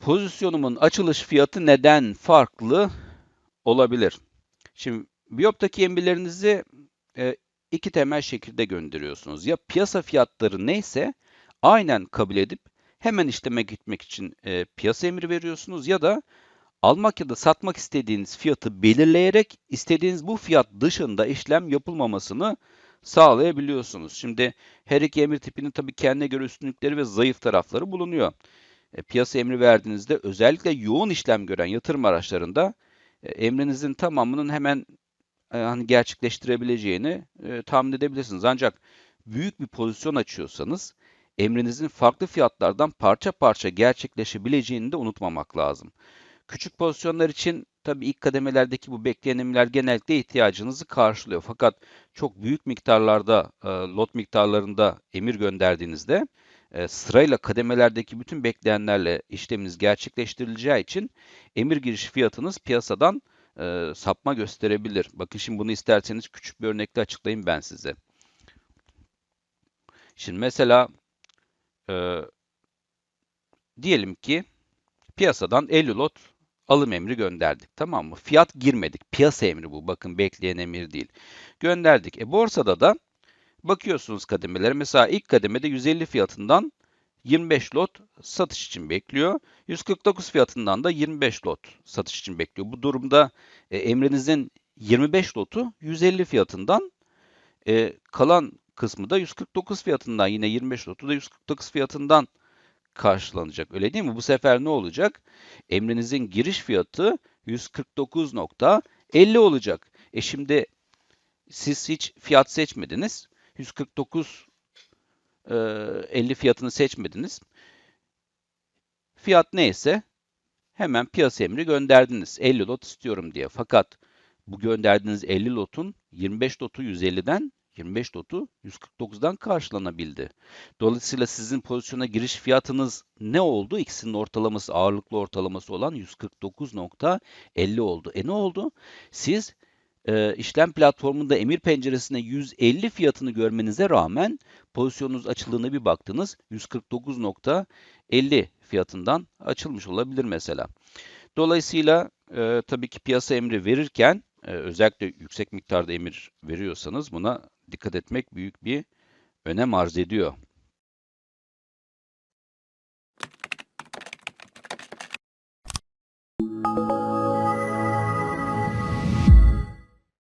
pozisyonumun açılış fiyatı neden farklı olabilir? Şimdi Biyop'taki emirlerinizi e, iki temel şekilde gönderiyorsunuz. Ya piyasa fiyatları neyse aynen kabul edip hemen işleme gitmek için e, piyasa emri veriyorsunuz ya da almak ya da satmak istediğiniz fiyatı belirleyerek istediğiniz bu fiyat dışında işlem yapılmamasını sağlayabiliyorsunuz. Şimdi her iki emir tipinin tabii kendine göre üstünlükleri ve zayıf tarafları bulunuyor. E, piyasa emri verdiğinizde özellikle yoğun işlem gören yatırım araçlarında e, emrinizin tamamının hemen e, hani gerçekleştirebileceğini e, tahmin edebilirsiniz. Ancak büyük bir pozisyon açıyorsanız emrinizin farklı fiyatlardan parça parça gerçekleşebileceğini de unutmamak lazım. Küçük pozisyonlar için tabii ilk kademelerdeki bu bekleyen emirler genellikle ihtiyacınızı karşılıyor. Fakat çok büyük miktarlarda, lot miktarlarında emir gönderdiğinizde e, sırayla kademelerdeki bütün bekleyenlerle işleminiz gerçekleştirileceği için emir giriş fiyatınız piyasadan e, sapma gösterebilir. Bakın şimdi bunu isterseniz küçük bir örnekle açıklayayım ben size. Şimdi mesela e, diyelim ki piyasadan 50 lot alım emri gönderdik. Tamam mı? Fiyat girmedik. Piyasa emri bu. Bakın bekleyen emir değil. Gönderdik. E borsada da bakıyorsunuz kademelere. Mesela ilk kademede 150 fiyatından 25 lot satış için bekliyor. 149 fiyatından da 25 lot satış için bekliyor. Bu durumda e, emrinizin 25 lotu 150 fiyatından e, kalan kısmı da 149 fiyatından yine 25 lotu da 149 fiyatından karşılanacak. Öyle değil mi? Bu sefer ne olacak? Emrinizin giriş fiyatı 149.50 olacak. E şimdi siz hiç fiyat seçmediniz. 149 50 fiyatını seçmediniz. Fiyat neyse hemen piyasa emri gönderdiniz. 50 lot istiyorum diye. Fakat bu gönderdiğiniz 50 lotun 25 lotu 150'den 25 lotu 149'dan karşılanabildi. Dolayısıyla sizin pozisyona giriş fiyatınız ne oldu? İkisinin ortalaması, ağırlıklı ortalaması olan 149.50 oldu. E ne oldu? Siz e, işlem platformunda emir penceresinde 150 fiyatını görmenize rağmen pozisyonunuz açıldığına bir baktınız 149.50 fiyatından açılmış olabilir mesela. Dolayısıyla e, tabii ki piyasa emri verirken e, özellikle yüksek miktarda emir veriyorsanız buna dikkat etmek büyük bir önem arz ediyor.